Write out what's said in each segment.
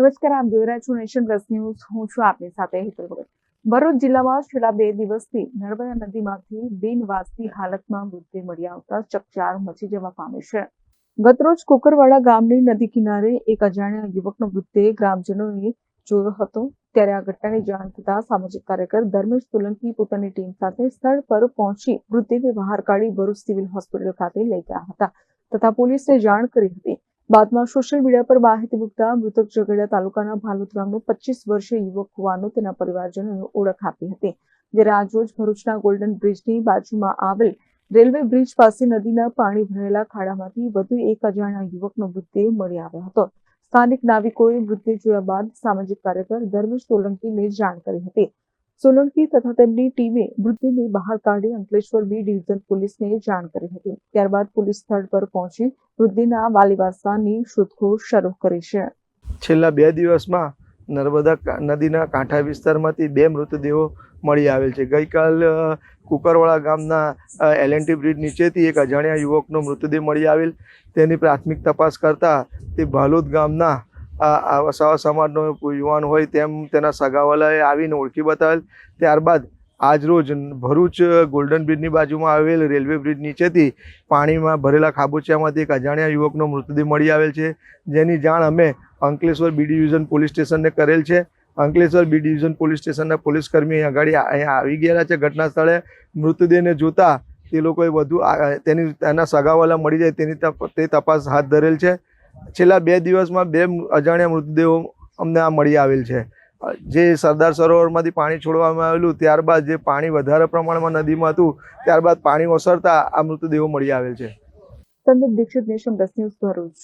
નમસ્કાર, આપ જોઈ રહ્યા છો નેશન પ્લસ ન્યૂઝ. હું છું આપની સાથે હેતલ ભગત. ભરૂચ જિલ્લામાં છેલ્લા બે દિવસથી નર્મદા નદીમાંથી બિનવાસી હાલતમાં મૃતદેહ મળી આવતા ચકચાર મચી જવા પામે છે. ગતરોજ કુકરવાડા ગામની નદી કિનારે એક અજાણ્યા યુવકનો મૃતદેહ ગ્રામજનોએ જોયો હતો. ત્યારે આ ઘટનાની જાણ થતા સામાજિક કાર્યકર ધર્મેશ સોલંકી પોતાની ટીમ સાથે સ્થળ પર પહોંચી મૃતદેહને બહાર કાઢી ભરૂચ સિવિલ હોસ્પિટલ ખાતે લઈ ગયા હતા. તથા પોલીસને જાણ કરી હતી. બાદમાં સોશિયલ મીડિયા પર માહિતી મૂકતા મૃતક ઝઘડિયા તાલુકાના ભાલુત ગામનો પચીસ વર્ષીય યુવક હોવાનું તેના પરિવારજનોને ઓળખ આપી હતી, જ્યારે આજરોજ ભરૂચના ગોલ્ડન બ્રિજની બાજુમાં આવેલ રેલવે બ્રિજ પાસે નદીના પાણી ભરેલા ખાડામાંથી વધુ એક અજાણ્યા યુવકનો મૃતદેહ મળી આવ્યો હતો. સ્થાનિક નાવિકોએ મૃતદેહ જોયા બાદ સામાજિક કાર્યકર ધર્મેશ સોલંકીને જાણ કરી હતી. સોલંકી તથા તેમની ટીમે મૃતદેહને બહાર કાઢી અંકલેશ્વર બી ડિવિઝન પોલીસને જાણ કરી હતી. ત્યારબાદ પોલીસ સ્થળ પર પહોંચી મૃતદેહના વાલીવારસાની શોધખોળ શરૂ કરી છે. છેલ્લા બે દિવસમાં નર્મદા નદીના કાંઠા વિસ્તારમાંથી બે મૃતદેહો મળી આવેલ છે. ગઈકાલ કુકરવાળા ગામના એલએનટી બ્રિજ નીચેથી એક અજાણ્યા યુવકનો મૃતદેહ મળી આવેલ. તેની પ્રાથમિક તપાસ કરતા તે ભાલોદ ગામના આ- સહ સમાજનો યુવાન હોય તેમ તેના સગાવાલાએ આવીને ઓળખી બતાવેલ. ત્યારબાદ આજરોજ ભરૂચ ગોલ્ડન બ્રિજની બાજુમાં આવેલ રેલવે બ્રિજ નીચેથી પાણીમાં ભરેલા ખાબોચિયામાંથી એક અજાણ્યા યુવકનો મૃતદેહ મળી આવેલ છે. જેની જાણ અમે અંકલેશ્વર બી ડિવિઝન પોલીસ સ્ટેશનને કરેલ છે. અંકલેશ્વર બી ડિવિઝન પોલીસ સ્ટેશનના પોલીસ કર્મી અહીં આગળ અહીંયા આવી ગયેલા છે. ઘટના સ્થળે મૃતદેહને જોતા તે લોકોએ વધુ તેની, તેના સગાવાલા મળી જાય તેની તે તપાસ હાથ ધરેલ છે. છેલ્લા બે દિવસમાં બે અજાણ્યા મૃતદેહો અમને આ મળી આવેલ છે. જે સરદાર સરોવરમાંથી પાણી છોડવામાં આવેલું ત્યારબાદ જે પાણી વધારે પ્રમાણમાં નદીમાં હતું ત્યારબાદ પાણી ઓસરતા આ મૃતદેહો મળી આવેલ છે. Sandeep Dixit Nation Plus News Bharuch.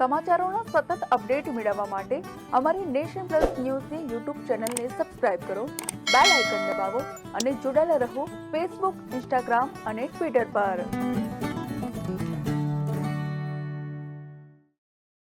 સમાચારોના સતત અપડેટ મેળવવા માટે અમારી નેશન પ્લસ ન્યૂઝની યુટ્યુબ ચેનલને સબસ્ક્રાઇબ કરો બેલ આઇકન દબાવો અને જોડાયેલા રહો ફેસબુક ઇન્સ્ટાગ્રામ અને ટ્વિટર પર.